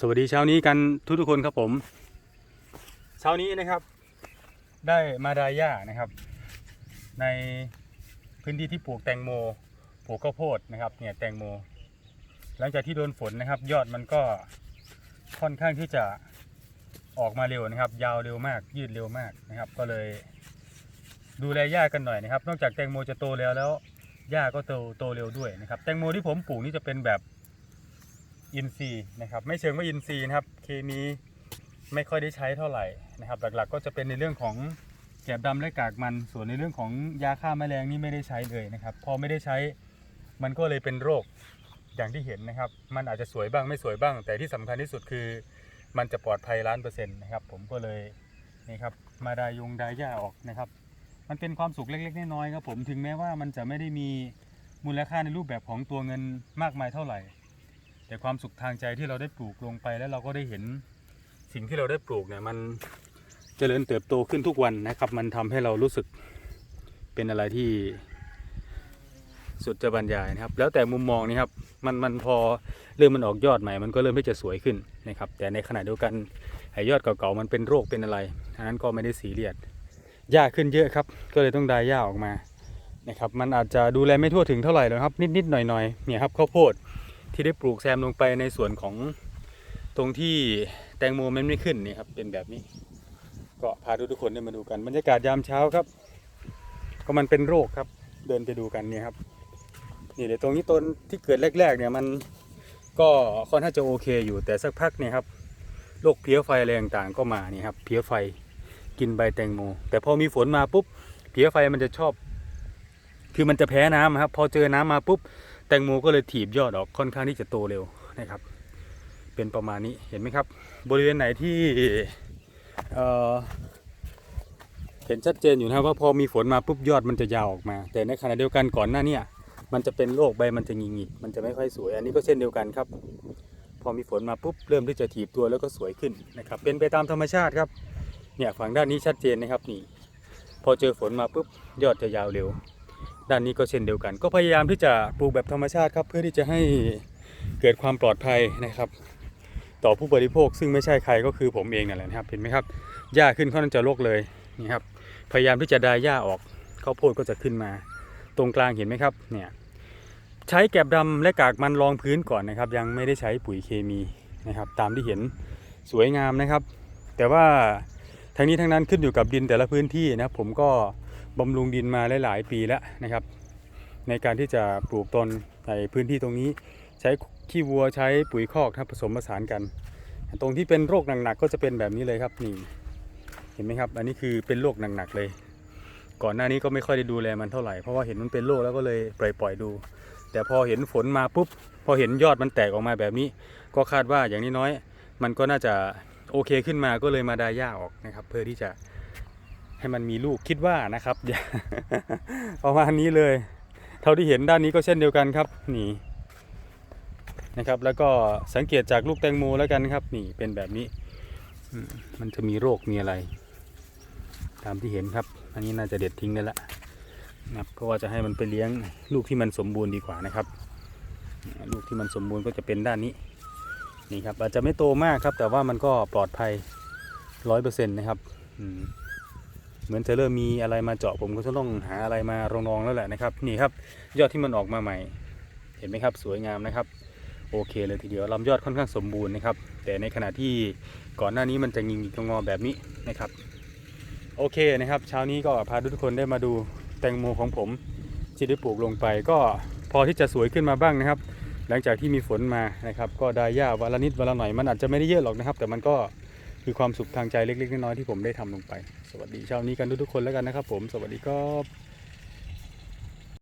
สวัสดีเช้านี้กันทุกทุกคนครับผม เช้านี้นะครับ ได้มาดาย่านะครับ ในพื้นที่ที่ปลูกแตงโมปลูกข้าวโพดนะครับเนี่ยแตงโม หลังจากที่โดนฝนนะครับ ยอดมันก็ค่อนข้างที่จะออกมาเร็วนะครับ ยาวเร็วมาก ยืดเร็วมากนะครับ ก็เลยดูแลหญ้ากันหน่อยนะครับ นอกจากแตงโมจะโตแล้วแล้วหญ้าก็โตโตเร็วด้วยนะครับ แตงโมที่ผมปลูกนี่จะเป็นแบบ อินทรีย์นะครับ ไม่เชิงว่าอินทรีย์นะครับ เคมีไม่ค่อยได้ใช้เท่าไหร่นะครับ หลักๆก็จะเป็นในเรื่องของแกบดำและกากมัน ส่วนในเรื่องของยาฆ่าแมลงนี่ไม่ได้ใช้เลยนะครับ พอไม่ได้ใช้มันก็เลยเป็นโรคอย่างที่เห็นนะครับ มันอาจจะสวยบ้างไม่สวยบ้าง แต่ที่สำคัญที่สุดคือมันจะปลอดภัยล้านเปอร์เซ็นต์นะครับ ผมก็เลยนี่ครับมาดายงดายหญ้าออกนะครับ มันเป็นความสุขเล็กๆน้อยๆครับผมถึงแม้ว่ามันจะไม่ได้มีมูลค่าในรูปแบบของตัวเงินมากมายเท่าไหร่ แต่ความสุขทางใจที่เราได้ปลูกลงไปแล้วเราก็ได้เห็นสิ่งที่เราได้ปลูกเนี่ยมันเจริญเติบโตขึ้นทุกวันนะครับ มันทำให้เรารู้สึกเป็นอะไรที่สุดจะบรรยายนะครับ แล้วแต่มุมมองนี่ครับมันมันพอเริ่มมันออกยอดใหม่ มันก็เริ่มที่จะสวยขึ้นนะครับ แต่ในขณะเดียวกันไอ้ยอดเก่าๆมันเป็นโรคเป็นอะไรอันนั้นก็ไม่ได้สีเรียดหญ้าขึ้นเยอะครับ ก็เลยต้องดายหญ้าออกมานะครับ มันอาจจะดูแลไม่ทั่วถึงเท่าไหร่หรอกครับ นิดๆหน่อยๆเนี่ยครับข้าวโพด ที่ได้ปลูกแซมลงไปในส่วนของตรงที่แตงโมมันไม่ขึ้นนี่ครับเป็นแบบนี้ ก็พาทุกคนได้มาดูกันบรรยากาศยามเช้าครับ ก็มันเป็นโรคครับ เดินไปดูกันนี่ครับนี่เดี๋ยวตรงนี้ต้นที่เกิดแรก ๆ เนี่ยมันก็ค่อนข้างจะโอเคอยู่แต่สักพักเนี่ยครับโรคเพลี้ยไฟอะไรต่างๆก็มานี่ครับเพลี้ยไฟกินใบแตงโม แต่พอมีฝนมาปุ๊บเพลี้ยไฟมันจะชอบ คือมันจะแพ้น้ำครับ พอเจอน้ำมาปุ๊บ แตงโมก็เลยถีบยอดออกค่อนข้างที่จะโตเร็วนะครับ เป็นประมาณนี้เห็นไหมครับ บริเวณไหนที่เเห็นชัดเจนอยู่นะว่าพอมีฝนมาปุ๊บยอดมันจะยาวออกมา แต่ในขณะเดียวกันก่อนหน้าเนี้มันจะเป็นโรคใบมันจะงิกๆมันจะไม่ค่อยสวย อันนี้ก็เช่นเดียวกันครับ พอมีฝนมาปุ๊บเริ่มที่จะถีบตัวแล้วก็สวยขึ้นนะครับ เป็นไปตามธรรมชาติครับ เนี่ยฝั่งด้านนี้ชัดเจนนะครับนี่ พอเจอฝนมาปุ๊บยอดจะยาวเร็ว ด้านนี้ก็เช่นเดียวกัน ก็พยายามที่จะปลูกแบบธรรมชาติครับเพื่อที่จะให้เกิดความปลอดภัยนะครับ ต่อผู้บริโภคซึ่งไม่ใช่ใครก็คือผมเองนั่นแหละนะครับเห็นไหมครับหญ้าขึ้นค่อนข้างจะรกเลยนี่ครับพยายามที่จะดายหญ้าออกข้าวโพดก็จะขึ้นมา ตรงกลางเห็นไหมครับเนี่ยใช้แกบดำและกากมันรองพื้นก่อนนะครับ ยังไม่ได้ใช้ปุ๋ยเคมีนะครับตามที่เห็นสวยงามนะครับ แต่ว่าทั้งนี้ทั้งนั้นขึ้นอยู่กับดินแต่ละพื้นที่นะครับผมก็ บำรุงดินมาหลาย ๆ ปีแล้วนะครับ ในการที่จะปลูกต้นในพื้นที่ตรงนี้ ใช้ขี้วัวใช้ปุ๋ยคอกครับผสมผสานกัน ตรงที่เป็นโรคหนักๆก็จะเป็นแบบนี้เลยครับนี่เห็นไหมครับ อันนี้คือเป็นโรคหนักๆเลย ก่อนหน้านี้ก็ไม่ค่อยได้ดูแลมันเท่าไหร่เพราะว่าเห็นมันเป็นโรคแล้วก็เลยปล่อยๆดู แต่พอเห็นฝนมาปุ๊บพอเห็นยอดมันแตกออกมาแบบนี้ ก็คาดว่าอย่างนี้น้อย มันก็น่าจะโอเคขึ้นมาก็เลยมาดาหญ้าออกนะครับ เพื่อที่จะ ให้มันมีลูกคิดว่านะครับประมาณนี้เลย เท่าที่เห็นด้านนี้ก็เช่นเดียวกันครับนี่นะครับ แล้วก็สังเกตจากลูกแตงโมแล้วกันครับ นี่เป็นแบบนี้มมันจะมีโรคมีอะไร ตามที่เห็นครับ อันนี้น่าจะเด็ดทิ้งได้ละนะครับเพราะว่าจะให้มันไปเลี้ยงลูกที่มันสมบูรณ์ดีกว่านะครับ ลูกที่มันสมบูรณ์ก็จะเป็นด้านนี้นี่ครับอาจจะไม่โตมากครับ แต่ว่ามันก็ปลอดภัยร้อยเปอร์เซ็นต์นะครับ อืม เหมือนจะเริ่มมีอะไรมาเจาะผมก็จะต้องหาอะไรมารองๆแล้วแหละนะครับนี่ครับยอดที่มันออกมาใหม่ เห็นไหมครับสวยงามนะครับโอเคเลยทีเดียวลำยอดค่อนข้างสมบูรณ์นะครับ แต่ในขณะที่ก่อนหน้านี้มันจะงิงงอแบบนี้นะครับ โอเคนะครับ เช้านี้ก็พาทุกคนได้มาดูแตงโมของผมที่ได้ปลูกลงไป ก็พอที่จะสวยขึ้นมาบ้างนะครับ หลังจากที่มีฝนมานะครับ ก็ได้หญ้าวันละนิดวันละหน่อยมันอาจจะไม่ได้เยอะหรอกนะครับ แต่มันก็ คือความสุขทางใจเล็กๆน้อยๆที่ผมได้ทำลงไป สวัสดีเช้านี้กันทุกๆคนแล้วกันนะครับผม สวัสดีครับ